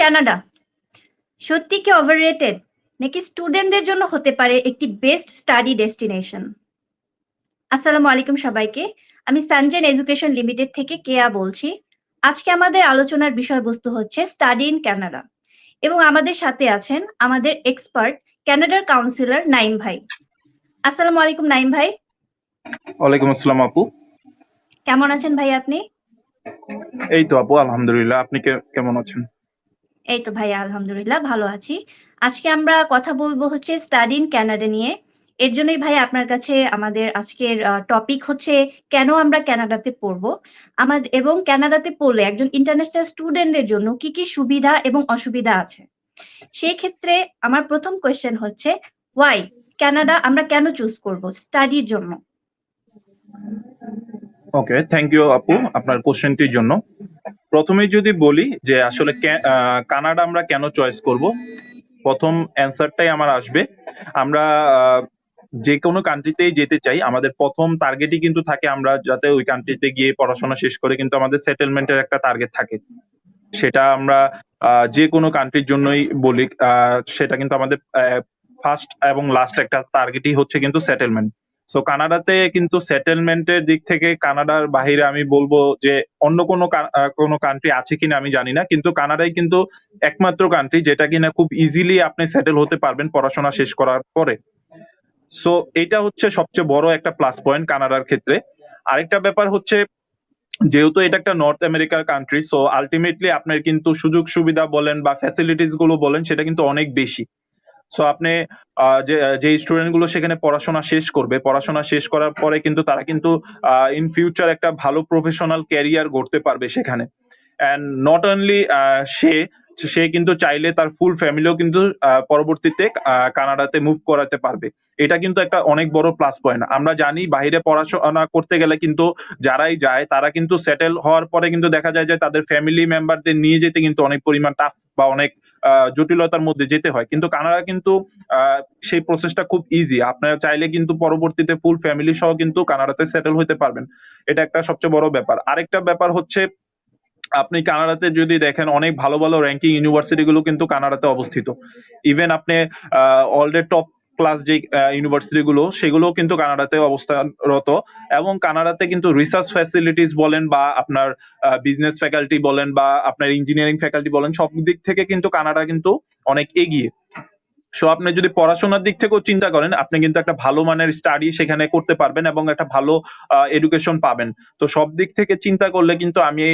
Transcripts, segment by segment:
Canada সত্যি কি overrated নাকি স্টুডেন্টদের জন্য হতে পারে একটি বেস্ট স্টাডি ডেস্টিনেশন আসসালামু আলাইকুম সবাইকে। আমি সানজেন এডুকেশন লিমিটেড থেকে কেয়া বলছি। আজকে আমাদের আলোচনার বিষয়বস্তু হচ্ছে স্টাডি ইন কানাডা এবং আমাদের সাথে আছেন আমাদের এক্সপার্ট কানাডার কাউন্সিলর নাইম ভাই। আসসালামু আলাইকুম নাইম ভাই। ওয়ালাইকুম আসসালাম আপু। কেমন আছেন ভাই আপনি? এই তো আপু আলহামদুলিল্লাহ। আপনি কেমন আছেন? এই তো ভাই আলহামদুলিল্লাহ ভালো আছি। আজকে আমরা কথা বলব হচ্ছে স্টাডি ইন কানাডা নিয়ে। এর জন্যই ভাই আপনার কাছে আমাদের আজকের টপিক হচ্ছে কেন আমরা কানাডাতে পড়ব? আমাদের এবং কানাডাতে পড়লে একজন ইন্টারন্যাশনাল স্টুডেন্টদের জন্য কি কি সুবিধা এবং অসুবিধা আছে? সেই ক্ষেত্রে আমার প্রথম কোয়েশ্চেন হচ্ছে ওয়াই ক্যানাডা আমরা কেন চুজ করব স্টাডির জন্য? ওকে থ্যাংক ইউ আপু আপনার কোশ্চেনটির জন্য। প্রথমে যদি বলি যে আসলে কানাডা আমরা কেন চয়েস করব? প্রথম অ্যান্সারটাই আমার আসবে। আমরা যে কোনো কান্ট্রিতেই যেতে চাই। আমাদের প্রথম টার্গেটই কিন্তু থাকে আমরা যাতে ওই কান্ট্রিতে গিয়ে পড়াশোনা শেষ করে কিন্তু আমাদের সেটেলমেন্টের একটা টার্গেট থাকে। সেটা আমরা আহ, যে কোনো কান্ট্রির জন্যই বলি আহ, সেটা কিন্তু আমাদের ফার্স্ট এবং লাস্ট একটা টার্গেটই হচ্ছে কিন্তু সেটেলমেন্ট সো কানাডাতে কিন্তু সেটেলমেন্টের দিক থেকে কানাডার বাইরে আমি বলব যে, অন্য কোনো কোনো কান্ট্রি আছে কিনা আমি জানি না। কিন্তু কানাডাই কিন্তু একমাত্র কান্ট্রি যেটা কিনা খুব ইজিলি আপনি সেটেল হতে পারবেন পড়াশোনা শেষ করার পরে। সো এটা হচ্ছে সবচেয়ে বড় একটা প্লাস পয়েন্ট কানাডার ক্ষেত্রে। আরেকটা ব্যাপার হচ্ছে, যেহেতু এটা একটা নর্থ আমেরিকার কান্ট্রি সো আলটিমেটলি আপনার কিন্তু সুযোগ সুবিধা বলেন বা ফ্যাসিলিটিসগুলো বলেন, সেটা কিন্তু অনেক বেশি। সো আপনি যে যে স্টুডেন্টগুলো সেখানে পড়াশোনা শেষ করবে, পড়াশোনা শেষ করার পরে কিন্তু তারা কিন্তু ইন ফিউচার একটা ভালো প্রফেশনাল ক্যারিয়ার গড়তে পারবে সেখানে। অ্যান্ড নট অনলি সে সে কিন্তু চাইলে তার ফুল ফ্যামিলিও কিন্তু পরবর্তীতে কানাডাতে মুভ করাতে পারবে। এটা কিন্তু একটা অনেক বড় প্লাস পয়েন্ট আমরা জানি বাইরে পড়াশোনা করতে গেলে কিন্তু যারাই যায়, তারা কিন্তু সেটেল হওয়ার পরে কিন্তু দেখা যায় যে তাদের ফ্যামিলি মেম্বারদের নিয়ে যেতে কিন্তু অনেক পরিমাণ টাফ বা অনেক জটিলতার মধ্যে যেতে হয়। কিন্তু কানাডা কিন্তু সেই প্রসেসটা খুব ইজি আপনারা চাইলে কিন্তু পরবর্তীতে ফুল ফ্যামিলি সহ কিন্তু কানাডাতে সেটেল হতে পারবেন। এটা একটা সবচেয়ে বড় ব্যাপার। আরেকটা ব্যাপার হচ্ছে, আপনি কানাডাতে যদি দেখেন, অনেক ভালো ভালো র্যাঙ্কিং ইউনিভার্সিটি গুলো কিন্তু কানাডাতে অবস্থিত। ইভেন আপনি অলরেডি টপ ক্লাস যে ইউনিভার্সিটি গুলো সেগুলো কিন্তু কানাডাতে অবস্থানরত এবং কানাডাতে কিন্তু রিসার্চ ফ্যাসিলিটিস বলেন বা আপনার বিজনেস ফ্যাকাল্টি বলেন বা আপনার ইঞ্জিনিয়ারিং ফ্যাকাল্টি বলেন, সব দিক থেকে কিন্তু কানাডা কিন্তু অনেক এগিয়ে। সো আপনি যদি পড়াশোনার দিক থেকেও চিন্তা করেন, আপনি কিন্তু একটা ভালো মানের স্টাডি সেখানে করতে পারবেন এবং একটা ভালো এডুকেশন পাবেন। তো সব দিক থেকে চিন্তা করলে কিন্তু আমি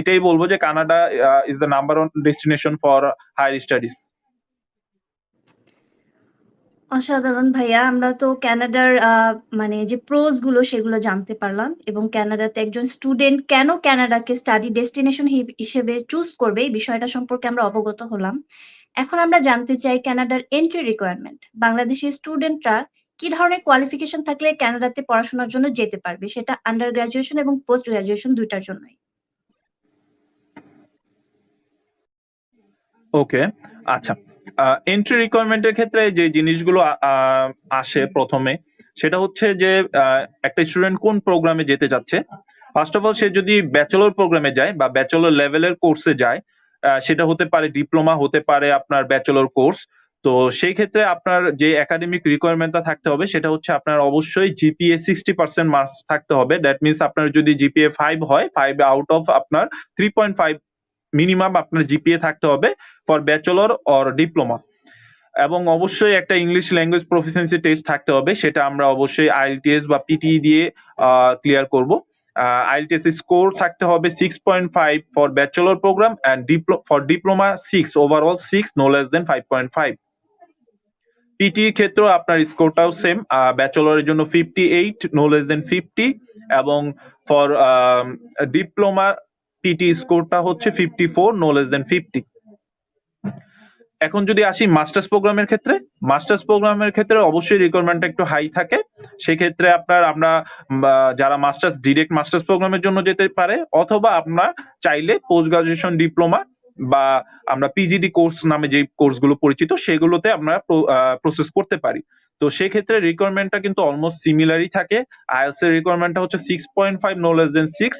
এটাই বলব যে Canada is the number one destination for higher studies অসাধারণ ভাইয়া। আমরা তো কানাডার আহ, মানে যে প্রোজগুলো সেগুলো জানতে পারলাম এবং কানাডাতে একজন স্টুডেন্ট কেন কানাডাকে স্টাডি ডেস্টিনেশন হিসেবে চুজ করবে এই বিষয়টা সম্পর্কে আমরা অবগত হলাম। এখন আমরা জানতে চাই কানাডার এন্ট্রি রিকোয়ারমেন্ট বাংলাদেশি স্টুডেন্টরা কি ধরনের কোয়ালিফিকেশন থাকলে কানাডাতে পড়াশোনার জন্য যেতে পারবে? সেটা আন্ডার গ্রাজুয়েশন এবং পোস্ট গ্রাজুয়েশন দুইটার জন্যই। ওকে আচ্ছা। এন্ট্রি রিকোয়ারমেন্টের ক্ষেত্রে যে জিনিসগুলো আসে প্রথমে, সেটা হচ্ছে যে একটা স্টুডেন্ট কোন প্রোগ্রামে যেতে চাচ্ছে? ফার্স্ট অফ অল সে যদি ব্যাচেলর প্রোগ্রামে যায় বা ব্যাচেলর লেভেলের কোর্সে যায় সেটা হতে পারে ডিপ্লোমা হতে পারে আপনার ব্যাচেলর কোর্স তো সেই ক্ষেত্রে আপনার যে একাডেমিক রিকোয়ারমেন্টটা থাকতে হবে, সেটা হচ্ছে আপনার অবশ্যই জিপিএ সিক্সটি পার্সেন্ট মার্কস থাকতে হবে। দ্যাট মিনস আপনার যদি জিপিএ ফাইভ হয় ফাইভ আউট অফ আপনার থ্রি পয়েন্ট ফাইভ মিনিমাম আপনার জিপিএ থাকতে হবে ফর ব্যাচেলর অর ডিপ্লোমা এবং অবশ্যই একটা ইংলিশ ল্যাঙ্গুয়েজ প্রফিসিয়েন্সি টেস্ট থাকতে হবে, সেটা আমরা অবশ্যই আইএলটিএস বা পিটি দিয়ে ক্লিয়ার করব। আইএলটিএস স্কোর থাকতে হবে six point five for bachelor program and for diploma six overall six no less than five point five PT ক্ষেত্রেও আপনার স্কোরটাও সেম ব্যাচেলরের জন্য fifty eight no less than fifty এবং ফর ডিপ্লোমা পিটি স্কোরটা হচ্ছে fifty four no less than fifty এখন যদি আসি মাস্টার্স প্রোগ্রামের ক্ষেত্রে মাস্টার্স প্রোগ্রামের ক্ষেত্রে অবশ্যই রিকোয়ারমেন্টটা একটু হাই থাকে। সেক্ষেত্রে আপনার, আমরা যারা মাস্টার্স ডিরেক্ট মাস্টার্স প্রোগ্রামের জন্য যেতে পারে, অথবা আপনার চাইলে পোস্ট গ্রাজুয়েশন ডিপ্লোমা বা আমরা পিজিডি কোর্স নামে যে কোর্সগুলো পরিচিত, সেগুলোতে আমরা প্রসেস করতে পারি। তো সেক্ষেত্রে রিকোয়ারমেন্টটা কিন্তু অলমোস্ট সিমিলারই থাকে। আইএলস এর রিকোয়ারমেন্টটা হচ্ছে six point five no less than six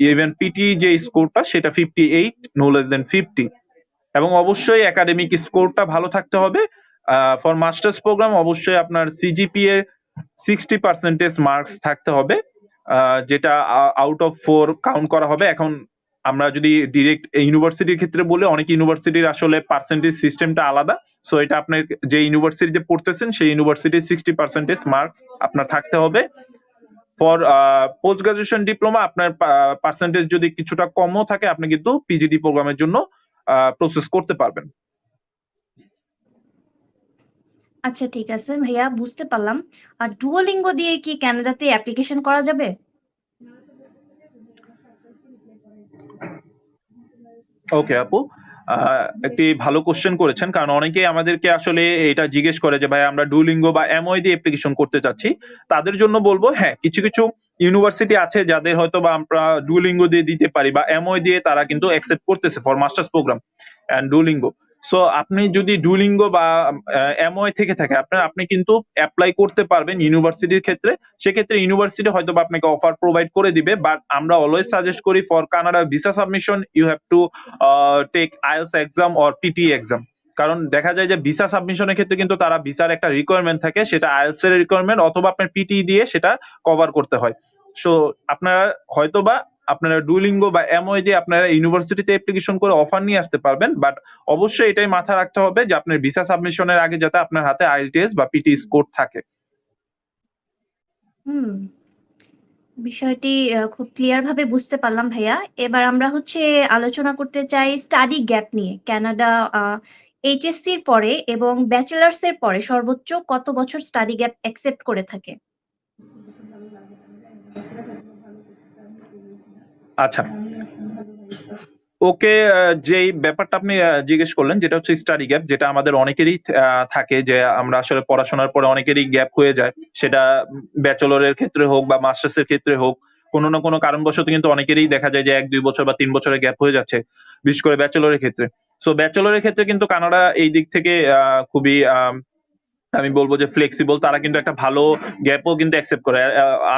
even PT যে স্কোরটা সেটা fifty eight no less than fifty এবং অবশ্যই একাডেমিক স্কোরটা ভালো থাকতে হবে। ফর মাস্টার্স প্রোগ্রাম অবশ্যই আপনার সিজিপিএ সিক্সটি পার্সেন্টেজ মার্কস থাকতে হবে। যেটা আউট অফ ফোর কাউন্ট করা হবে। এখন আমরা যদি ডিরেক্ট ইউনিভার্সিটির ক্ষেত্রে বলে, অনেক ইউনিভার্সিটির আসলে পার্সেন্টেজ সিস্টেমটা আলাদা। সো এটা আপনার যে ইউনিভার্সিটিতে পড়তেছেন, সেই ইউনিভার্সিটির সিক্সটি পার্সেন্টেজ মার্কস আপনার থাকতে হবে। ফর পোস্ট গ্রাজুয়েশন ডিপ্লোমা আপনার পার্সেন্টেজ যদি কিছুটা কমও থাকে আপনি কিন্তু পিজিডি প্রোগ্রামের জন্য প্রসেস করতে পারবেন। আচ্ছা ঠিক আছে ভাইয়া বুঝতে পারলাম। আর ডুওলিঙ্গো দিয়ে কি কানাডাতে অ্যাপ্লিকেশন করা যাবে? ওকে আপু। একটি ভালো কোশ্চেন করেছেন। কারণ অনেকেই আমাদেরকে আসলে এটা জিজ্ঞেস করে যে, ভাই, আমরা ডুলিঙ্গ বা এমওই দিয়ে অ্যাপ্লিকেশন করতে চাচ্ছি। তাদের জন্য বলব হ্যাঁ কিছু কিছু ইউনিভার্সিটি আছে যাদের হয়তো বা আমরা ডুলিঙ্গ দিয়ে দিতে পারি বা এমওই দিয়ে তারা কিন্তু অ্যাকসেপ্ট করতেছে for masters program and Duolingo so আপনি যদি ডুলিঙ্গো বা এমওই থেকে থাকে, আপনার, আপনি কিন্তু অ্যাপ্লাই করতে পারবেন ইউনিভার্সিটির ক্ষেত্রে। সেক্ষেত্রে ইউনিভার্সিটি হয়তো বা আপনাকে অফার প্রোভাইড করে দিবে বাট আমরা অলওয়েজ সাজেস্ট করি for Canada visa submission you have to take IELTS exam or PT exam কারণ দেখা যায় যে ভিসা সাবমিশনের ক্ষেত্রে কিন্তু তারা ভিসার একটা রিকোয়ারমেন্ট থাকে, সেটা আইএলস এর রিকোয়ারমেন্ট অথবা আপনার পিটি দিয়ে সেটা কভার করতে হয়। সো আপনারা হয়তোবা আপনারা ডুলিঙ্গো বা এমওই যে আপনারা ইউনিভার্সিটিতে অ্যাপ্লিকেশন করে অফার নিয়ে আসতে পারবেন বাট অবশ্যই এটাই মাথায় রাখতে হবে যে আপনার ভিসা সাবমিশনের আগে যাতে আপনার হাতে আইএলটিএস বা পিটি স্কোর থাকে। হুম, বিষয়টি খুব ক্লিয়ার ভাবে বুঝতে পারলাম ভাইয়া। এবার আমরা হচ্ছে আলোচনা করতে চাই স্টাডি গ্যাপ নিয়ে। কানাডা এইচএসসি এর পরে এবং ব্যাচেলার্স এর পরে সর্বোচ্চ কত বছর স্টাডি গ্যাপ অ্যাকসেপ্ট করে থাকে? আচ্ছা। ওকে যেই ব্যাপারটা আপনি জিজ্ঞেস করলেন, যেটা হচ্ছে স্টাডি গ্যাপ যেটা আমাদের অনেকেরই থাকে যে আমরা আসলে পড়াশোনার পরে অনেকেরই গ্যাপ হয়ে যায়। সেটা ব্যাচেলরের ক্ষেত্রে হোক বা মাস্টার্স এর ক্ষেত্রে হোক, কোনো না কোনো কারণবশত কিন্তু অনেকেরই দেখা যায় যে এক, দুই বছর বা তিন বছরের গ্যাপ হয়ে যাচ্ছে, বিশেষ করে ব্যাচেলরের ক্ষেত্রে। সো ব্যাচেলরের ক্ষেত্রে কিন্তু কানাডা এই দিক থেকে খুবই আমি বলব যে ফ্লেক্সিবল তারা কিন্তু একটা ভালো গ্যাপও কিন্তু অ্যাকসেপ্ট করে।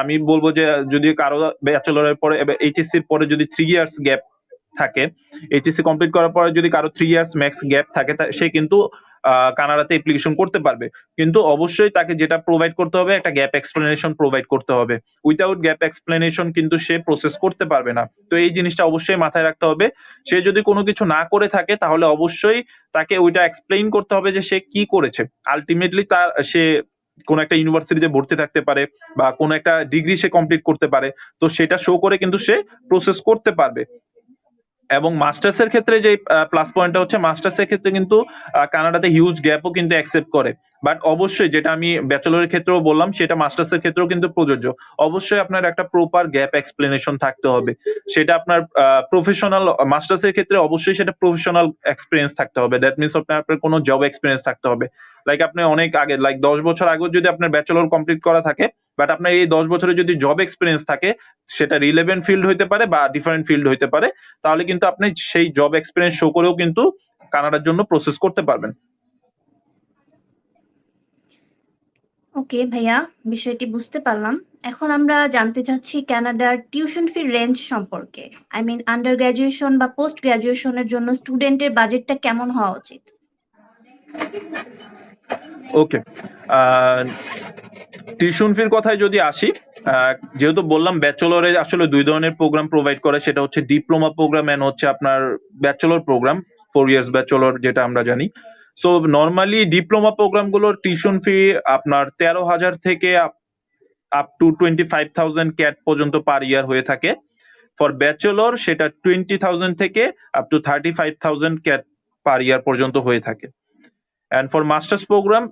আমি বলব যে যদি কারও ব্যাচেলরের পরে এইচএসসি পরে যদি থ্রি ইয়ার্স গ্যাপ থাকে এইচএসসি কমপ্লিট করার পরে যদি কারও থ্রি ইয়ার্স ম্যাক্স গ্যাপ থাকে সে কিন্তু কানাডাতে অ্যাপ্লিকেশন করতে পারবে। কিন্তু অবশ্যই তাকে যেটা প্রোভাইড করতে হবে, একটা গ্যাপ এক্সপ্লেনেশন প্রোভাইড করতে হবে। উইথাউট গ্যাপ এক্সপ্লেনেশন কিন্তু সে প্রসেস করতে পারবে না। তো এই জিনিসটা অবশ্যই মাথায় রাখতে হবে। সে যদি কোনো কিছু না করে থাকে, তাহলে অবশ্যই তাকে ওইটা এক্সপ্লেইন করতে হবে যে সে কি করেছে। আলটিমেটলি তার, সে কোন একটা ইউনিভার্সিটিতে ভর্তি থাকতে পারে বা কোন একটা ডিগ্রি সে কমপ্লিট করতে পারে। তো সেটা শো করে কিন্তু সে প্রসেস করতে পারবে। এবং মাস্টার্স এর ক্ষেত্রে যে প্লাস পয়েন্টটা হচ্ছে মাস্টার্স এর ক্ষেত্রে কিন্তু কানাডাতে হিউজ গ্যাপও কিন্তু অ্যাকসেপ্ট করে। বাট অবশ্যই যেটা আমি ব্যাচেলরের ক্ষেত্রেও বললাম, সেটা মাস্টার্স এর ক্ষেত্রেও কিন্তু প্রযোজ্য। অবশ্যই আপনার একটা প্রপার গ্যাপ এক্সপ্লেনেশন থাকতে হবে। সেটা আপনার প্রফেশনাল মাস্টার্স এর ক্ষেত্রে অবশ্যই সেটা প্রফেশনাল এক্সপিরিয়েন্স থাকতে হবে। দ্যাট মিনস আপনার আপনার কোনো জব এক্সপিরিয়েন্স থাকতে হবে। লাইক আপনি অনেক আগে লাইক দশ বছর আগেও যদি আপনার ব্যাচেলর কমপ্লিট করা থাকে বাট আপনার এই দশ বছরে যদি জব এক্সপিরিয়েন্স থাকে, সেটা রিলেভেন্ট ফিল্ড হইতে পারে বা ডিফারেন্ট ফিল্ড হইতে পারে, তাহলে কিন্তু আপনি সেই জব এক্সপিরিয়েন্স শো করেও কিন্তু কানাডার জন্য প্রসেস করতে পারবেন। ওকে ভাইয়া, বিষয়টি বুঝতে পারলাম। এখন আমরা জানতে চাচ্ছি কানাডার টিউশন ফি রেঞ্জ সম্পর্কে। আই মিন আন্ডার গ্রাজুয়েশন বা পোস্ট গ্রাজুয়েশনের জন্য স্টুডেন্টের বাজেটটা কেমন হওয়া উচিত? ওকে টিউশন ফির কথায় যদি আসি যেহেতু বললাম ব্যাচেলরে আসলে দুই ধরনের প্রোগ্রাম প্রোভাইড করে, সেটা হচ্ছে ডিপ্লোমা প্রোগ্রাম এন্ড হচ্ছে আপনার bachelor program four years bachelor যেটা আমরা জানি। সো নর্মালি ডিপ্লোমা প্রোগ্রামগুলোর টিউশন ফি আপনার তেরো হাজার থেকে up to twenty five thousand CAD পর্যন্ত পার ইয়ার হয়ে থাকে। ফর ব্যাচেলর সেটা টোয়েন্টি থাউজেন্ড থেকে up to thirty five thousand CAD per year পর্যন্ত হয়ে থাকে। And for masters program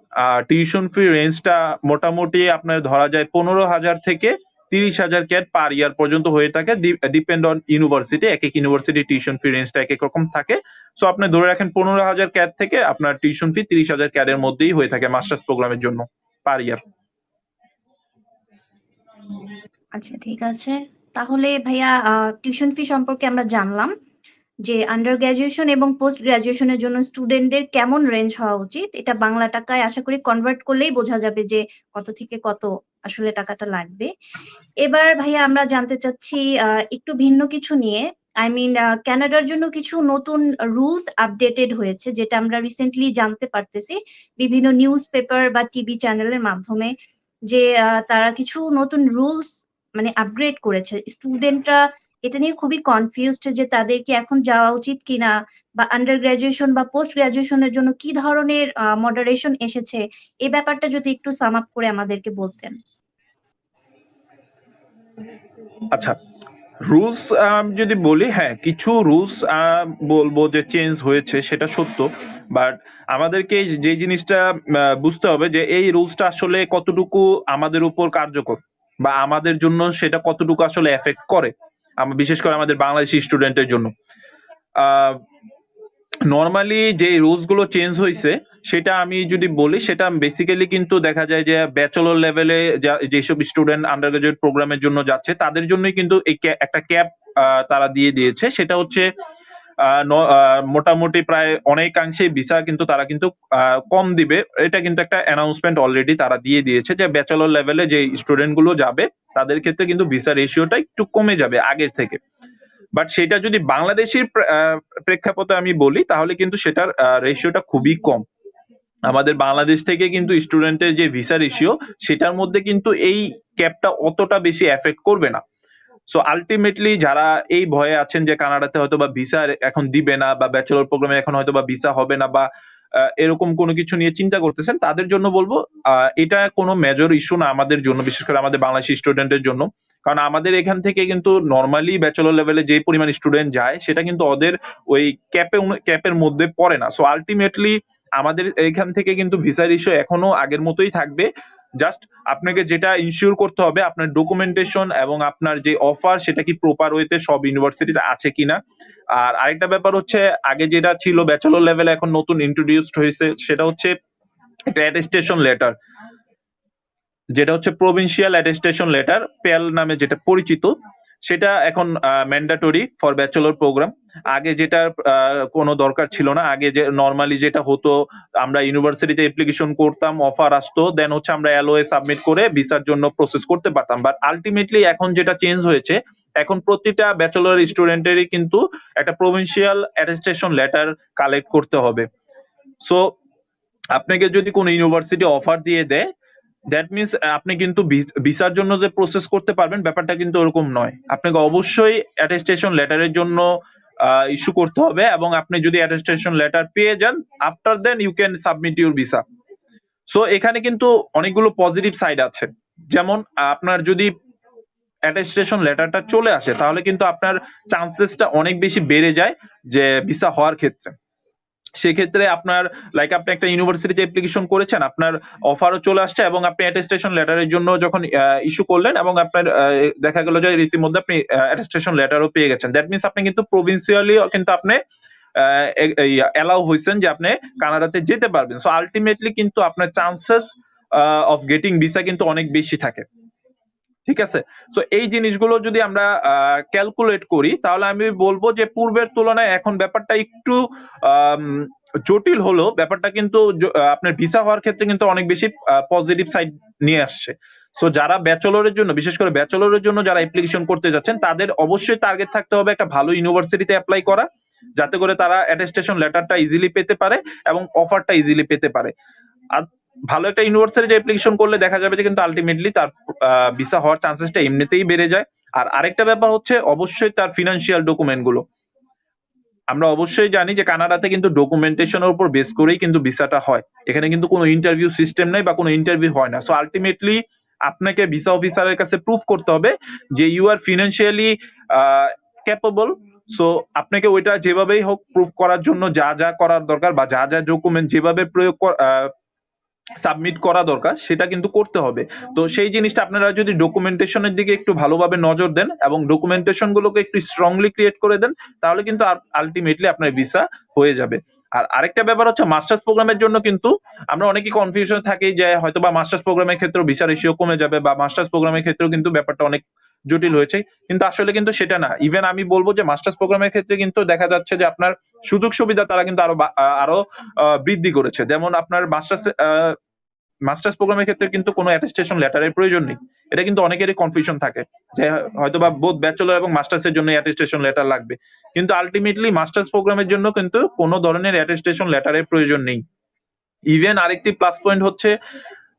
tuition fee রেঞ্জটা মোটামুটি আপনার ধরা যায় পনেরো হাজার থেকে তিরিশ হাজার ক্যাট পার ইয়ার পর্যন্ত হয়ে থাকে। ডিপেন্ড অন ইউনিভার্সিটি এক এক ইউনিভার্সিটি টিউশন ফি রেঞ্জটা এক এক রকম থাকে। সো আপনি ধরে রাখেন পনেরো হাজার ক্যাট থেকে আপনার টিউশন ফি তিরিশ হাজার ক্যাটের মধ্যেই হয়ে থাকে মাস্টার্স প্রোগ্রামের জন্য পার ইয়ার আচ্ছা ঠিক আছে। তাহলে ভাইয়া টিউশন ফি সম্পর্কে আমরা জানলাম। যে আন্ডার গ্রাজুয়েশন এবং পোস্ট গ্রাজুয়েশনের জন্য স্টুডেন্টদের কেমন রেঞ্জ হওয়া উচিত? এটা বাংলা টাকায় আশা করি কনভার্ট করলেই বোঝা যাবে যে কত থেকে কত আসলে টাকাটা লাগবে। এবার ভাইয়া আমরা জানতে চাচ্ছি একটু ভিন্ন কিছু নিয়ে। আই মিন কানাডার জন্য কিছু নতুন রুলস আপডেটেড হয়েছে, যেটা আমরা রিসেন্টলি জানতে পারতেছি। বিভিন্ন নিউজ পেপার বা টিভি চ্যানেলের মাধ্যমে যে তারা কিছু নতুন রুলস মানে আপগ্রেড করেছে। স্টুডেন্টরা এটা নিয়ে খুবই কনফিউজড যে তাদের কি এখন যাওয়া উচিত কিনা বা আন্ডার গ্রাজুয়েশন বা পোস্ট গ্রাজুয়েশনের জন্য কি ধরনের মডারেশন এসেছে? এ ব্যাপারটা যদি একটু সাম আপ করে আমাদেরকে বলতেন। আচ্ছা রুলস যদি বলি হ্যাঁ কিছু রুলস বলব যে চেঞ্জ হয়েছে, সেটা সত্য। বাট আমাদেরকে যে জিনিসটা বুঝতে হবে যে এই রুলসটা আসলে কতটুকু আমাদের উপর কার্যকর বা আমাদের জন্য সেটা কতটুকু আসলে এফেক্ট করে। বিশেষ করে আমাদের বাংলাদেশি স্টুডেন্টের জন্য। নর্মালি যে রুলসগুলো চেঞ্জ হয়েছে সেটা আমি যদি বলি, সেটা বেসিক্যালি কিন্তু দেখা যায় যে ব্যাচেলর লেভেলে যেসব স্টুডেন্ট আন্ডার গ্রাজুয়েট প্রোগ্রামের জন্য যাচ্ছে, তাদের জন্যই কিন্তু একটা ক্যাপ তারা দিয়ে দিয়েছে। সেটা হচ্ছে মোটামুটি প্রায় অনেকাংশে ভিসা কিন্তু তারা কিন্তু কম দিবে। এটা কিন্তু একটা অ্যানাউন্সমেন্ট অলরেডি তারা দিয়ে দিয়েছে যে ব্যাচেলর লেভেলে যে স্টুডেন্টগুলো যাবে, তাদের ক্ষেত্রে কিন্তু ভিসা রেশিওটা একটু কমে যাবে আগের থেকে। বাট সেটা যদি বাংলাদেশের প্রেক্ষাপটে আমি বলি, তাহলে কিন্তু সেটার রেশিওটা খুবই কম। আমাদের বাংলাদেশ থেকে কিন্তু স্টুডেন্টের যে ভিসা রেশিও সেটার মধ্যে কিন্তু এই ক্যাপটা অতটা বেশি এফেক্ট করবে না। সো আলটিমেটলি যারা এই ভয়ে আছেন যে কানাডাতে হয়তো বা ভিসা এখন দিবে না বা ব্যাচেলর প্রোগ্রামে এখন হয়তো বা ভিসা হবে না বা এরকম কোনো কিছু নিয়ে চিন্তা করতেছেন, তাদের জন্য বলব এটা কোনো মেজর ইস্যু না আমাদের জন্য, বিশেষ করে আমাদের বাংলাদেশি স্টুডেন্টের জন্য। কারণ আমাদের এখান থেকে কিন্তু নর্মালি ব্যাচেলর লেভেলে যে পরিমাণ স্টুডেন্ট যায়, সেটা কিন্তু ওদের ওই ক্যাপে ক্যাপের মধ্যে পড়ে না। সো আলটিমেটলি আমাদের এখান থেকে কিন্তু ভিসার ইস্যু এখনও আগের মতোই থাকবে। জাস্ট আপনাকে যেটা ইনশিওর করতে হবে, আপনার ডকুমেন্টেশন এবং আপনার যে অফার সেটা কি প্রপার ওয়েতে সব ইউনিভার্সিটিতে আছে কিনা। আর আরেকটা ব্যাপার হচ্ছে, আগে যেটা ছিল ব্যাচেলর লেভেলে এখন নতুন ইন্ট্রোডিউসড হয়েছে, সেটা হচ্ছে একটা অ্যাটেস্টেশন লেটার যেটা হচ্ছে প্রভিনশিয়াল অ্যাটেস্টেশন লেটার পেল নামে যেটা পরিচিত। সেটা এখন ম্যান্ডাটরি ফর ব্যাচেলর প্রোগ্রাম আগে যেটা কোনো দরকার ছিল না। আগে যে নর্মালি যেটা হতো, আমরা ইউনিভার্সিটিতে অ্যাপ্লিকেশন করতাম অফার আসতো দেন হচ্ছে আমরা এলওএ সাবমিট করে ভিসার জন্য প্রসেস করতে পারতাম। বাট আলটিমেটলি এখন যেটা চেঞ্জ হয়েছে, এখন প্রতিটা ব্যাচেলর স্টুডেন্টেরই কিন্তু একটা প্রভিনশিয়াল অ্যাটেস্টেশন লেটার কালেক্ট করতে হবে। সো আপনাকে যদি কোনো ইউনিভার্সিটি অফার দিয়ে দেয় দ্যাট মিনস আপনি কিন্তু ভিসার জন্য যে প্রসেস করতে পারবেন, ব্যাপারটা কিন্তু ওরকম নয়। আপনাকে অবশ্যই অ্যাটেস্টেশন লেটারের জন্য ইস্যু করতে হবে এবং আপনি যদি অ্যাটেস্টেশন লেটার পেয়ে যান after then you can submit your visa so এখানে কিন্তু অনেকগুলো পজিটিভ সাইড আছে। যেমন, আপনার যদি অ্যাটেস্টেশন লেটারটা চলে আসে, তাহলে কিন্তু আপনার চান্সেসটা অনেক বেশি বেড়ে যায় যে ভিসা হওয়ার ক্ষেত্রে। সেক্ষেত্রে আপনার লাইক আপনি একটা ইউনিভার্সিটিতে অ্যাপ্লিকেশন করেছেন, আপনার অফারও চলে আসছে এবং আপনি অ্যাটেস্টেশন লেটারের জন্য যখন ইস্যু করলেন এবং আপনার দেখা গেল যে রীতিমধ্যে আপনি অ্যাটেস্টেশন লেটারও পেয়ে গেছেন। দ্যাট মিনস আপনি কিন্তু প্রভিন্সিয়ালি কিন্তু আপনি অ্যালাউ হয়েছেন যে আপনি কানাডাতে যেতে পারবেন। সো আলটিমেটলি কিন্তু আপনার চান্সেস অফ গেটিং ভিসা কিন্তু অনেক বেশি থাকে। ঠিক আছে? তো এই জিনিসগুলো যদি আমরা ক্যালকুলেট করি, তাহলে আমি বলব যে পূর্বের তুলনায় এখন ব্যাপারটা একটু জটিল হলো ব্যাপারটা কিন্তু আপনার ভিসা হওয়ার ক্ষেত্রে কিন্তু অনেক বেশি পজিটিভ সাইড নিয়ে আসছে। সো যারা ব্যাচেলরের জন্য, বিশেষ করে ব্যাচেলরের জন্য যারা অ্যাপ্লিকেশন করতে যাচ্ছেন, তাদের অবশ্যই টার্গেট থাকতে হবে একটা ভালো ইউনিভার্সিটিতে অ্যাপ্লাই করা, যাতে করে তারা অ্যাটেস্টেশন লেটারটা ইজিলি পেতে পারে এবং অফারটা ইজিলি পেতে পারে। আর ভালো একটা ইউনিভার্সিটিতে অ্যাপ্লিকেশন করলে দেখা যাবে যে কিন্তু আলটিমেটলি তার ভিসা হওয়ার চান্সেসটা এমনিতেই বেড়ে যায়। আর আরেকটা ব্যাপার হচ্ছে অবশ্যই তার ফিনান্সিয়াল ডকুমেন্টগুলো। আমরা অবশ্যই জানি যে কানাডাতে কিন্তু ডকুমেন্টেশনের উপর বেস করেই কিন্তু ভিসাটা হয়। এখানে কিন্তু কোনো ইন্টারভিউ সিস্টেম নেই বা কোনো ইন্টারভিউ হয় না। সো আলটিমেটলি আপনাকে ভিসা অফিসারের কাছে প্রুফ করতে হবে যে you are financially capable so আপনাকে ওইটা যেভাবেই হোক প্রুফ করার জন্য যা যা করার দরকার বা যা যা ডকুমেন্ট যেভাবে প্রয়োগ সাবমিট করা দরকার, সেটা কিন্তু করতে হবে। তো সেই জিনিসটা আপনারা যদি ডকুমেন্টেশনের দিকে একটু ভালোভাবে নজর দেন এবং ডকুমেন্টেশন গুলোকে একটু স্ট্রংলি ক্রিয়েট করে দেন, তাহলে কিন্তু আলটিমেটলি আপনার ভিসা হয়ে যাবে। আর আরেকটা ব্যাপার হচ্ছে মাস্টার্স প্রোগ্রামের জন্য কিন্তু আমরা অনেকেই কনফিউশন থাকি যে হয়তো বা মাস্টার্স প্রোগ্রামের ক্ষেত্রে ভিসা রেশিও কমে যাবে বা মাস্টার্স প্রোগ্রামের ক্ষেত্রেও কিন্তু ব্যাপারটা অনেক জটিল হয়েছে। কিন্তু আসলে কিন্তু সেটা না। ইভেন আমি বলব যে মাস্টার্স প্রোগ্রামের ক্ষেত্রে কিন্তু দেখা যাচ্ছে যে আপনার সুযোগ সুবিধা তারা কিন্তু আরও আরও বৃদ্ধি করেছে। যেমন আপনার মাস্টার্স মাস্টার্স প্রোগ্রামের ক্ষেত্রে কিন্তু কোনো অ্যাটেস্টেশন লেটারের প্রয়োজন নেই। এটা কিন্তু অনেকেরই কনফিউশন থাকে যে হয়তো বা বোধ ব্যাচেলর এবং মাস্টার্সের জন্য অ্যাটেস্টেশন লেটার লাগবে। কিন্তু আলটিমেটলি মাস্টার্স প্রোগ্রামের জন্য কিন্তু কোনো ধরনের অ্যাটেস্টেশন লেটারের প্রয়োজন নেই। ইভেন আরেকটি প্লাস পয়েন্ট হচ্ছে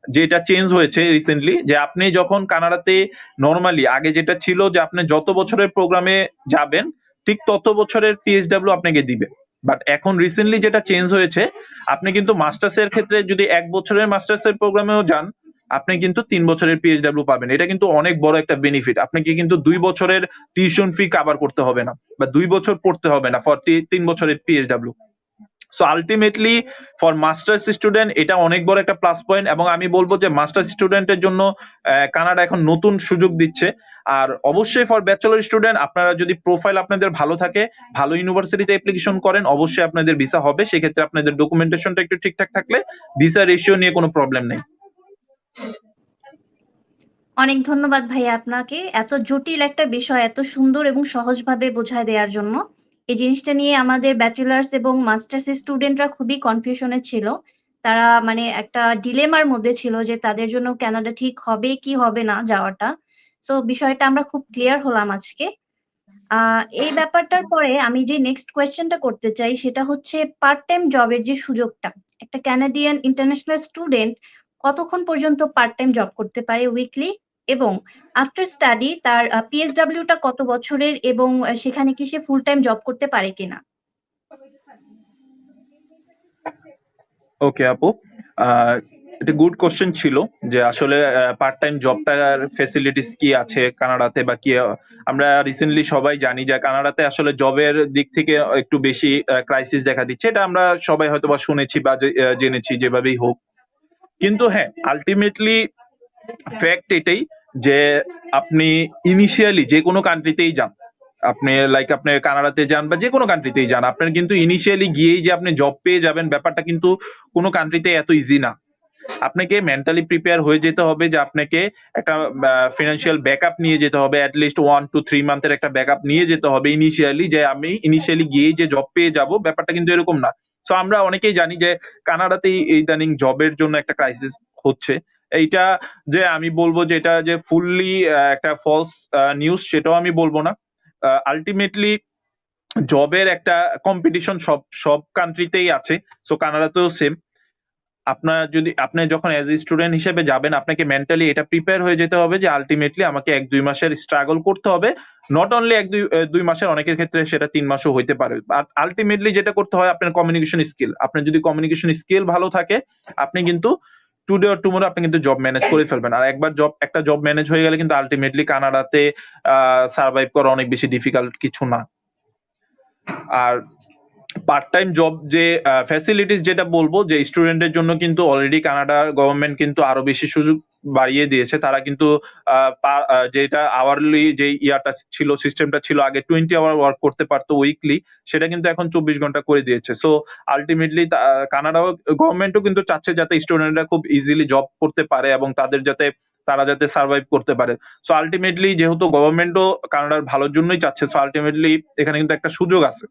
যেটা চেঞ্জ হয়েছে রিসেন্টলি যে আপনি যখন কানাডাতে নর্মালি আগে যেটা ছিল যে আপনি যত বছরের প্রোগ্রামে যাবেন, ঠিক তত বছরের পিএইচডাব্লিউ আপনাকে দিবে। বাট এখন রিসেন্টলি যেটা চেঞ্জ হয়েছে, আপনি কিন্তু মাস্টার্স এর ক্ষেত্রে যদি এক বছরের মাস্টার্স এর প্রোগ্রামেও যান, আপনি কিন্তু তিন বছরের পিএইচডাব্লিউ পাবেন। এটা কিন্তু অনেক বড় একটা বেনিফিট আপনাকে কিন্তু দুই বছরের টিউশন ফি কাভার করতে হবে না, বা দুই বছর পড়তে হবে না ফর তিন বছরের PGWP so ultimately for masters student এটা অনেক বড় একটা প্লাস পয়েন্ট এবং আমি বলব যে মাস্টার্স স্টুডেন্টের জন্য কানাডা এখন নতুন সুযোগ দিচ্ছে। আর অবশ্যই ফর ব্যাচেলর স্টুডেন্ট আপনারা যদি প্রোফাইল আপনাদের ভালো থাকে, ভালো ইউনিভার্সিটিতে অ্যাপ্লিকেশন করেন, অবশ্যই আপনাদের ভিসা হবে। সেক্ষেত্রে আপনাদের ডকুমেন্টেশনটা একটু ঠিকঠাক থাকলে ভিসা রেশিও নিয়ে কোনো প্রবলেম নেই। অনেক ধন্যবাদ ভাইয়া আপনাকে এত জটিল একটা বিষয়, এত সুন্দর এবং সহজভাবে বোঝায় দেওয়ার জন্য। এই জিনিসটা নিয়ে আমাদের ব্যাচেলার্স এবং মাস্টার্স স্টুডেন্টরা খুবই কনফিউশনে ছিল। তারা মানে একটা ডিলেমার মধ্যে ছিল যে তাদের জন্য কানাডা ঠিক হবে কি হবে না যাওয়াটা। সো বিষয়টা আমরা খুব ক্লিয়ার হলাম আজকে। এই ব্যাপারটার পরে আমি যে নেক্সট কোয়েশ্চেনটা করতে চাই, সেটা হচ্ছে পার্ট টাইম জবের যে সুযোগটা। একটা ক্যানাডিয়ান ইন্টারন্যাশনাল স্টুডেন্ট কতক্ষণ পর্যন্ত পার্ট টাইম জব করতে পারে উইকলি এবং আফটার স্টাডি তার পিএসডাব্লিউটা কত বছরের এবং সেখানে কি সে ফুল টাইম জব করতে পারে কিনা? ওকে আপু। এটা গুড কোশ্চেন ছিল যে আসলে পার্ট টাইম জবটার ফেসিলিটিস কি আছে কানাডাতে বা কি আমরা রিসেন্টলি সবাই জানি যে কানাডাতে আসলে জবের দিক থেকে একটু বেশি ক্রাইসিস দেখা দিচ্ছে। এটা আমরা সবাই হয়তো বা শুনেছি বা জেনেছি যেভাবেই হোক। কিন্তু হ্যাঁ আলটিমেটলি ফ্যাক্ট এটাই যে আপনি ইনিশিয়ালি যে কোনো কান্ট্রিতেই যান। আপনি লাইক আপনি কানাডাতে যান বা যে কোনো কান্ট্রিতেই যান, আপনার কিন্তু ইনিশিয়ালি গিয়েই যে আপনি জব পেয়ে যাবেন, ব্যাপারটা কিন্তু কোনো কান্ট্রিতে এত ইজি না। আপনাকে মেন্টালি প্রিপেয়ার হয়ে যেতে হবে যে আপনাকে একটা ফিনান্সিয়াল ব্যাকআপ নিয়ে যেতে হবে লিস্ট ওয়ান টু থ্রি মান্থের একটা ব্যাকআপ নিয়ে যেতে হবে ইনিশিয়ালি যে আমি ইনিশিয়ালি গিয়েই যে জব পেয়ে যাব, ব্যাপারটা কিন্তু এরকম না। সো আমরা অনেকেই জানি যে কানাডাতেই ইদানিং জবের জন্য একটা ক্রাইসিস হচ্ছে। এইটা যে আমি বলব যে এটা যে ফুললি একটা ফলস নিউজ সেটাও আমি বলব না। আলটিমেটলি জবের একটা কম্পিটিশন সব সব কান্ট্রিতেই আছে সো কানাডাতেও সেম আপনার যদি, আপনি যখন এজ এ স্টুডেন্ট হিসেবে যাবেন, আপনাকে মেন্টালি এটা প্রিপেয়ার হয়ে যেতে হবে যে আলটিমেটলি আমাকে এক, দুই মাসের স্ট্রাগল করতে হবে। নট অনলি এক, দুই দুই মাসের, অনেকের ক্ষেত্রে সেটা তিন মাসও হইতে পারে। আলটিমেটলি যেটা করতে হয়, আপনার কমিউনিকেশন স্কিল আপনার যদি কমিউনিকেশন স্কিল ভালো থাকে, আপনি কিন্তু টুডে অর টুমোরো আপনি কিন্তু জব ম্যানেজ করে ফেলবেন। আর একবার জব একটা জব ম্যানেজ হয়ে গেলে কিন্তু আলটিমেটলি কানাডাতে সার্ভাইভ করা অনেক বেশি ডিফিকাল্ট কিছু না। আর পার্ট টাইম জব যে ফ্যাসিলিটিস যেটা বলব, যে স্টুডেন্টের জন্য কিন্তু অলরেডি কানাডা গভর্নমেন্ট কিন্তু আরও বেশি সুযোগ বাড়িয়ে দিয়েছে। তারা কিন্তু যেটা আওয়ারলি যে ইয়াটা ছিল সিস্টেমটা ছিল, আগে টোয়েন্টি আওয়ার ওয়ার্ক করতে পারতো উইকলি সেটা কিন্তু এখন চব্বিশ ঘণ্টা করে দিয়েছে। সো আলটিমেটলি কানাডা গভর্নমেন্টও কিন্তু চাচ্ছে যাতে স্টুডেন্টরা খুব ইজিলি জব করতে পারে এবং তাদের যাতে, তারা যাতে সার্ভাইভ করতে পারে। সো আলটিমেটলি যেহেতু গভর্নমেন্টও কানাডার ভালোর জন্যই চাচ্ছে সো আলটিমেটলি এখানে কিন্তু একটা সুযোগ আছে।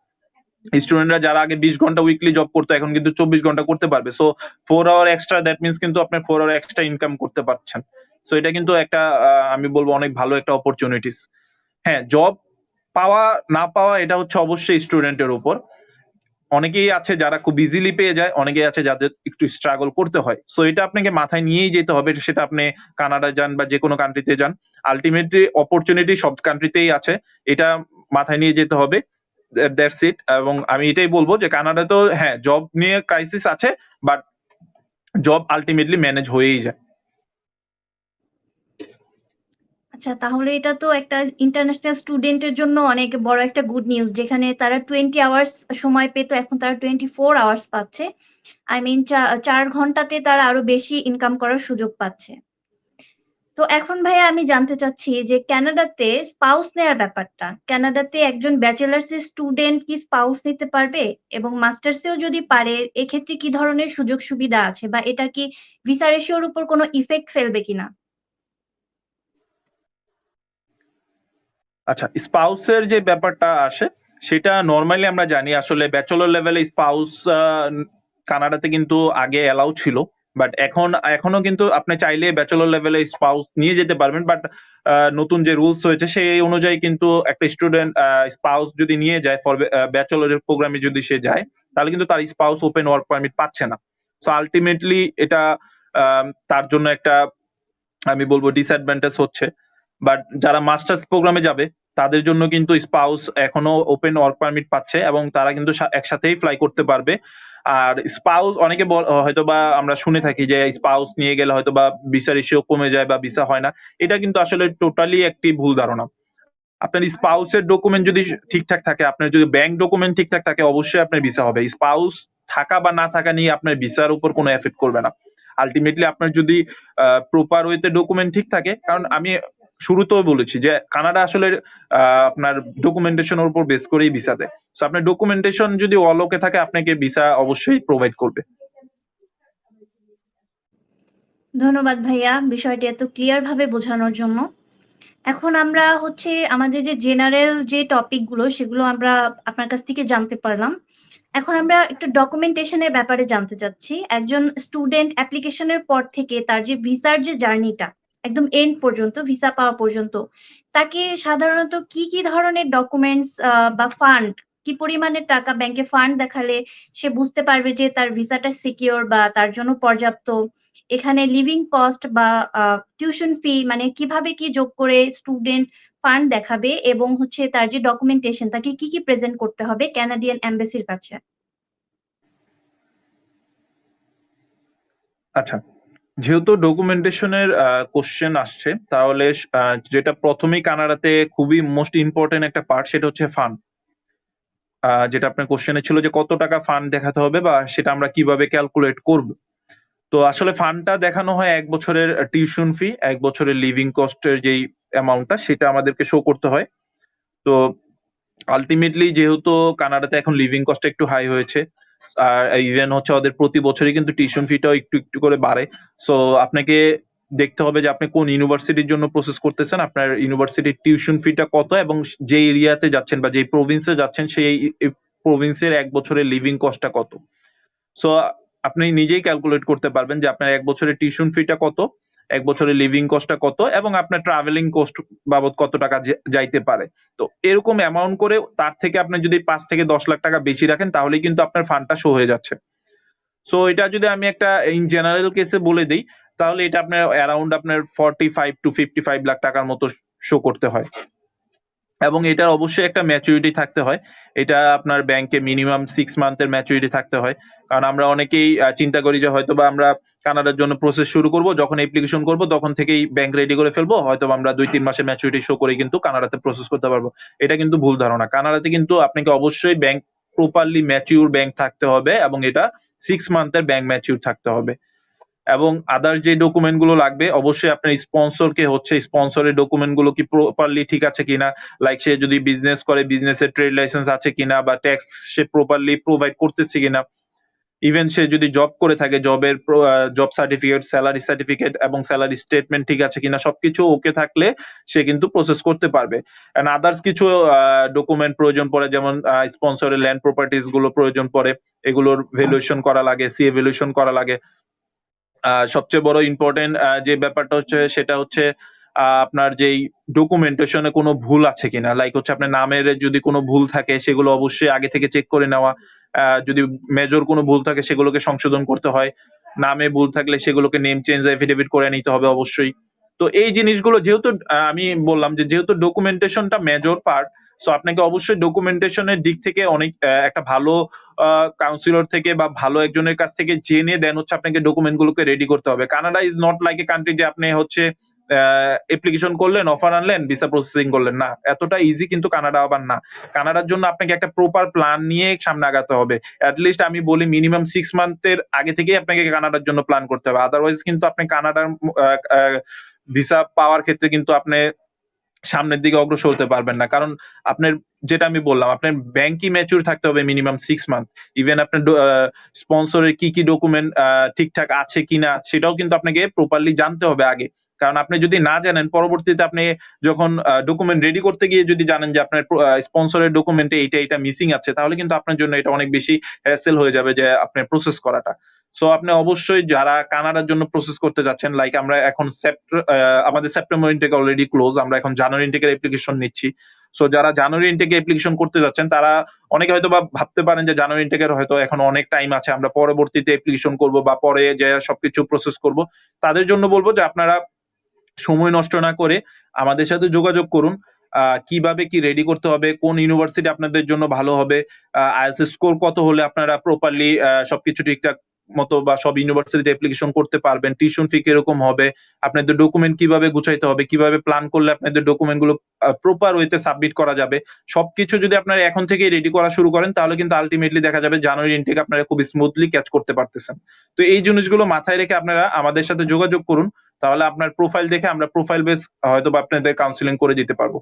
স্টুডেন্টরা যারা আগে বিশ ঘণ্টা উইকলি জব করতো, এখন কিন্তু চব্বিশ ঘণ্টা করতে পারবে। So four hour extra that means কিন্তু আপনি ফোর আওয়ার এক্সট্রা ইনকাম করতে পারছেন। সো এটা কিন্তু একটা আমি বলব অনেক ভালো একটা অপরচুনিটিস হ্যাঁ জব পাওয়া, না পাওয়া, এটা হচ্ছে অবশ্যই স্টুডেন্টের উপর। অনেকেই আছে যারা খুব ইজিলি পেয়ে যায়, অনেকেই আছে যাদের একটু স্ট্রাগল করতে হয়। সো এটা আপনাকে মাথায় নিয়েই যেতে হবে, সেটা আপনি কানাডা যান বা যে কোনো কান্ট্রিতে যান। আলটিমেটলি অপরচুনিটি সব কান্ট্রিতেই আছে, এটা মাথায় নিয়ে যেতে হবে। দ্যাটস ইট এবং আমি এটাই বলব যে কানাডা তো হ্যাঁ জব নিয়ে ক্রাইসিস আছে বাট জব আলটিমেটলি ম্যানেজ হয়েই যায়। আচ্ছা তাহলে এটা তো একটা ইন্টারন্যাশনাল স্টুডেন্টের জন্য অনেক বড় একটা গুড নিউজ যেখানে তারা টোয়েন্টি আওয়ার্স সময় পেত, এখন তারা টোয়েন্টি ফোর আওয়ার্স পাচ্ছে আই মিন চার ঘন্টাতে তারা আরও বেশি ইনকাম করার সুযোগ পাচ্ছে। তো এখন ভাইয়া আমি জানতে চাচ্ছি যে কানাডাতে স্পাউস নেওয়ার ব্যাপারটা। কানাডাতে একজন ব্যাচেলার্স স্টুডেন্ট কি স্পাউস নিতে পারবে? এবং মাস্টার্সেও যদি পারে, এক্ষেত্রে কি ধরনের সুযোগ সুবিধা আছে? বা এটা কি ভিসা রেশিওর উপর কোনো ইফেক্ট ফেলবে কিনা? আচ্ছা স্পাউসের যে ব্যাপারটা আসে, সেটা নর্মালি আমরা জানি, আসলে ব্যাচেলর লেভেলে স্পাউস কানাডাতে কিন্তু আগে অ্যালাউ ছিল। বাট এখন, এখনও কিন্তু আপনি চাইলে ব্যাচেলর লেভেলে স্পাউস নিয়ে যেতে পারবেন বাট নতুন যে রুলস হয়েছে সেই অনুযায়ী কিন্তু একটা স্টুডেন্ট স্পাউস যদি নিয়ে যায় ফর ব্যাচেলরের প্রোগ্রামে যদি সে যায়, তাহলে কিন্তু তার স্পাউস ওপেন ওয়ার্ক পারমিট পাচ্ছে না। সো আলটিমেটলি এটা তার জন্য একটা, আমি বলব ডিসঅ্যাডভান্টেজ হচ্ছে। বাট যারা মাস্টার্স প্রোগ্রামে যাবে, তাদের জন্য কিন্তু স্পাউস এখনও ওপেন ওয়ার্ক পারমিট পাচ্ছে এবং তারা কিন্তু একসাথেই ফ্লাই করতে পারবে। আর স্পাউস অনেকে হয়তো বা আমরা শুনে থাকি যে স্পাউস নিয়ে গেলে হয়তো বা ভিসার ইস্যু কমে যায় বা ভিসা হয় না। এটা কিন্তু আসলে টোটালি একটি ভুল ধারণা। আপনার স্পাউসের ডকুমেন্ট যদি ঠিকঠাক থাকে, আপনার যদি ব্যাংক ডকুমেন্ট ঠিকঠাক থাকে, অবশ্যই আপনার ভিসা হবে। স্পাউস থাকা বা না থাকা নিয়ে আপনার ভিসার উপর কোনো এফেক্ট করবে না। আলটিমেটলি আপনার যদি প্রপার ওয়েতে ডকুমেন্ট ঠিক থাকে, কারণ আমি শুরুতেও বলেছি যে কানাডা আসলে আপনার ডকুমেন্টেশনের উপর বেস করেই ভিসা দেয়। তো আপনার ডকুমেন্টেশন যদি অলোকে থাকে, আপনাকে ভিসা অবশ্যই প্রোভাইড করবে। ধন্যবাদ ভাইয়া বিষয়টি এত ক্লিয়ার ভাবে বোঝানোর জন্য। এখন আমরা হচ্ছে আমাদের যে জেনারেল যে টপিকগুলো, সেগুলো আমরা আপনার কাছ থেকে জানতে পারলাম। এখন আমরা একটু ডকুমেন্টেশনের ব্যাপারে জানতে চাচ্ছি। একজন স্টুডেন্ট অ্যাপ্লিকেশনের পর থেকে তার যে ভিসার যে জার্নিটা একদম এন্ড পর্যন্ত ভিসা পাওয়া পর্যন্ত। তাকে সাধারণত কি কি ধরনের ডকুমেন্টস বা ফান্ড কি পরিমাণের টাকা ব্যাংকে ফান্ড দেখালে সে বুঝতে পারবে যে তার ভিসাটা সিকিওর বা তার জন্য পর্যাপ্ত? এখানে লিভিং কস্ট বা টিউশন ফি মানে কীভাবে কি যোগ করে স্টুডেন্ট ফান্ড দেখাবে এবং হচ্ছে তার যে ডকুমেন্টেশন তাকে কি কি প্রেজেন্ট করতে হবে ক্যানাডিয়ান এম্বাসির কাছে? আচ্ছা। যেহেতু ডকুমেন্টেশনের কোশ্চেন আসছে, তাহলে যেটা প্রথমেই কানাডাতে খুবই মোস্ট ইম্পর্টেন্ট একটা পার্ট সেটা হচ্ছে ফান্ড যেটা আপনার কোশ্চেনে ছিল যে কত টাকা ফান্ড দেখাতে হবে বা সেটা আমরা কীভাবে ক্যালকুলেট করব। তো আসলে ফান্ডটা দেখানো হয় এক বছরের টিউশন ফি এক বছরের লিভিং কস্টের যেই অ্যামাউন্টটা সেটা আমাদেরকে শো করতে হয়। তো আলটিমেটলি যেহেতু কানাডাতে এখন লিভিং কস্ট একটু হাই হয়েছে আর ইভেন হচ্ছে ওদের প্রতি বছরই কিন্তু টিউশন ফিটাও একটু একটু করে বাড়ে। সো আপনাকে দেখতে হবে যে আপনি কোন ইউনিভার্সিটির জন্য প্রসেস করতেছেন। আপনার ইউনিভার্সিটির টিউশন ফিটা কত এবং যে এরিয়াতে যাচ্ছেন বা যে প্রভিন্সে যাচ্ছেন, সেই প্রভিন্সের এক বছরের লিভিং কস্টটা কত? সো আপনি নিজেই ক্যালকুলেট করতে পারবেন যে আপনার এক বছরের টিউশন ফিটা কত। এক বছরের লিভিং কস্টটা কত এবং আপনার ট্রাভেলিং কস্ট বাবদ কত টাকা যাইতে পারে। তো এরকম অ্যামাউন্ট করে তার থেকে আপনি যদি পাঁচ থেকে দশ লাখ টাকা বেশি রাখেন তাহলে কিন্তু আপনার ফান্ডটা শো হয়ে যাচ্ছে। সো এটা যদি আমি একটা ইন জেনারেল কেসে বলে দিই, তাহলে এটা আপনার অ্যারাউন্ড আপনার forty five to fifty five lakh টাকার মতো শো করতে হয়। এবং এটার অবশ্যই একটা ম্যাচুরিটি থাকতে হয়। এটা আপনার ব্যাংকে মিনিমাম সিক্স মান্থের ম্যাচুরিটি থাকতে হয়। কারণ আমরা অনেকেই চিন্তা করি যে হয়তো বা আমরা কানাডার জন্য প্রসেস শুরু করব, যখন অ্যাপ্লিকেশন করব, তখন থেকেই ব্যাংক রেডি করে ফেলব। হয়তো আমরা দুই, তিন মাসের ম্যাচুরিটি শো করে কিন্তু কানাডাতে প্রসেস করতে পারব। এটা কিন্তু ভুল ধারণা। কানাডাতে কিন্তু আপনাকে অবশ্যই ব্যাংক প্রপারলি ম্যাচিউর ব্যাংক থাকতে হবে এবং এটা সিক্স মান্থের ব্যাংক ম্যাচিউর থাকতে হবে। এবং আদার যে ডকুমেন্টগুলো লাগবে, অবশ্যই আপনার স্পন্সর কে হচ্ছে স্পন্সরের ডকুমেন্টগুলো কি প্রপারলি ঠিক আছে কিনা? লাইক সে যদি বিজনেস করে বিজনেসের ট্রেড লাইসেন্স আছে কিনা বা ট্যাক্স সে প্রপারলি প্রোভাইড করতেছে কিনা? ইভেন সে যদি জব করে থাকে জবের জব সার্টিফিকেট স্যালারি সার্টিফিকেট এবং স্যালারি স্টেটমেন্ট ঠিক আছে কিনা, সবকিছু ওকে থাকলে সে কিন্তু প্রসেস করতে পারবে। এন্ড আদার্স কিছু ডকুমেন্ট প্রয়োজন পড়ে, যেমন স্পন্সরের ল্যান্ড প্রপার্টিজগুলো প্রয়োজন পড়ে, এগুলোর ভ্যালুয়েশন করা লাগে সি ভ্যালুয়েশন করা লাগে। সবচেয়ে বড় ইম্পর্টেন্ট যে ব্যাপারটা হচ্ছে সেটা হচ্ছে আপনার যেই ডকুমেন্টেশনে কোনো ভুল আছে কিনা। লাইক হচ্ছে আপনার নামের যদি কোনো ভুল থাকে, সেগুলো অবশ্যই আগে থেকে চেক করে নেওয়া। যদি মেজর কোনো ভুল থাকে, সেগুলোকে সংশোধন করতে হয়। নামে ভুল থাকলে সেগুলোকে নেম চেঞ্জ এফিডেভিট করে নিতে হবে অবশ্যই। তো এই জিনিসগুলো যেহেতু আমি বললাম যে যেহেতু ডকুমেন্টেশনটা মেজর পার্ট সো আপনাকে অবশ্যই ডকুমেন্টেশনের দিক থেকে অনেক একটা ভালো কাউন্সিলর থেকে বা ভালো একজনের কাছ থেকে জেনে দেন হচ্ছে আপনাকে ডকুমেন্ট গুলোকে রেডি করতে হবে। Canada is not like a country যে আপনি হচ্ছে অ্যাপ্লিকেশন করলেন অফার আনলেন ভিসা প্রসেসিং করলেন। না, এতটা ইজি কিন্তু কানাডা আবার না। কানাডার জন্য আপনাকে একটা প্রপার প্ল্যান নিয়ে সামনে আগাতে হবে। অ্যাটলিস্ট আমি বলি মিনিমাম সিক্স মান্থের আগে থেকেই আপনাকে কানাডার জন্য প্ল্যান করতে হবে। আদারওয়াইজ কিন্তু আপনি কানাডার ভিসা পাওয়ার ক্ষেত্রে কিন্তু আপনি সামনের দিকে অগ্রসর হতে পারবেন না। কারণ আপনার, যেটা আমি বললাম, আপনার ব্যাংকই ম্যাচুর থাকতে হবে মিনিমাম সিক্স মান্থ ইভেন আপনার স্পন্সরের কি কি ডকুমেন্ট ঠিকঠাক আছে কিনা, সেটাও কিন্তু আপনাকে প্রপারলি জানতে হবে আগে। কারণ আপনি যদি না জানেন, পরবর্তীতে আপনি যখন ডকুমেন্ট রেডি করতে গিয়ে যদি জানেন যে আপনার স্পন্সরের ডকুমেন্টে এইটা এইটা মিসিং আছে, তাহলে কিন্তু আপনার জন্য এটা অনেক বেশি হ্যাসেল হয়ে যাবে যে আপনার প্রসেস করাটা। সো আপনি অবশ্যই যারা কানাডার জন্য প্রসেস করতে যাচ্ছেন লাইক আমরা এখন আমাদের সেপ্টেম্বর ইনটেক অলরেডি ক্লোজ আমরা এখন জানুয়ারি ইনটেকের অ্যাপ্লিকেশন নিচ্ছি। সো যারা জানুয়ারি ইনটেকে অ্যাপ্লিকেশন করতে যাচ্ছেন, তারা অনেকে হয়তো বা ভাবতে পারেন যে জানুয়ারি ইনটেকের হয়তো এখন অনেক টাইম আছে, আমরা পরবর্তীতে অ্যাপ্লিকেশন করব বা পরে যে সবকিছু প্রসেস করব। তাদের জন্য বলব যে আপনারা সময় নষ্ট না করে আমাদের সাথে যোগাযোগ করুন কীভাবে কি রেডি করতে হবে, কোন ইউনিভার্সিটি আপনাদের জন্য ভালো হবে আইএলটিএস স্কোর কত হলে আপনারা প্রপারলি সবকিছু ঠিকঠাক মতো বা সব ইউনিভার্সিটিতে অ্যাপ্লিকেশন করতে পারবেন টিউশন ফি কীরকম হবে, আপনাদের ডকুমেন্ট কীভাবে গুছাইতে হবে, কীভাবে প্ল্যান করলে আপনাদের ডকুমেন্টগুলো প্রপার ওয়েতে সাবমিট করা যাবে, সবকিছু যদি আপনারা এখন থেকেই রেডি করা শুরু করেন, তাহলে কিন্তু আলটিমেটলি দেখা যাবে জানুয়ারি ইনটেক আপনারা খুব স্মুথলি ক্যাচ করতে পারতেছেন। তো এই জিনিসগুলো মাথায় রেখে আপনারা আমাদের সাথে যোগাযোগ করুন, তাহলে আপনার প্রোফাইল দেখে আমরা প্রোফাইল বেস হয়তো বা আপনাদের কাউন্সিলিং করে দিতে পারব।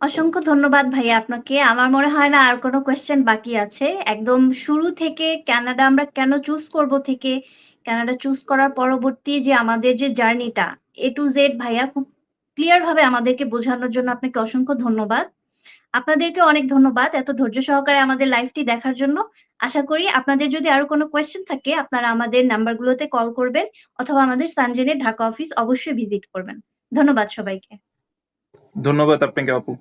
অসংখ্য ধন্যবাদ ভাইয়া আপনাকে। আমার মনে হয় না আর কোনো কোয়েশ্চেন বাকি আছে। একদম শুরু থেকে কানাডা আমরা কেন চুজ করব থেকে কানাডা চুজ করার পরবর্তী যে আমাদের যে জার্নিটা এ টু জেড ভাইয়া খুব ক্লিয়ার ভাবে আমাদেরকে বোঝানোর জন্য আপনাকে অসংখ্য ধন্যবাদ। আপনাদেরকে অনেক ধন্যবাদ এত ধৈর্য সহকারে আমাদের লাইভটি দেখার জন্য। আশা করি আপনাদের যদি আরও কোনো কোয়েশ্চেন থাকে, আপনারা আমাদের নাম্বারগুলোতে কল করবেন অথবা আমাদের সানজেনের ঢাকা অফিস অবশ্যই ভিজিট করবেন। ধন্যবাদ সবাইকে। ধন্যবাদ আপনাকে আপু।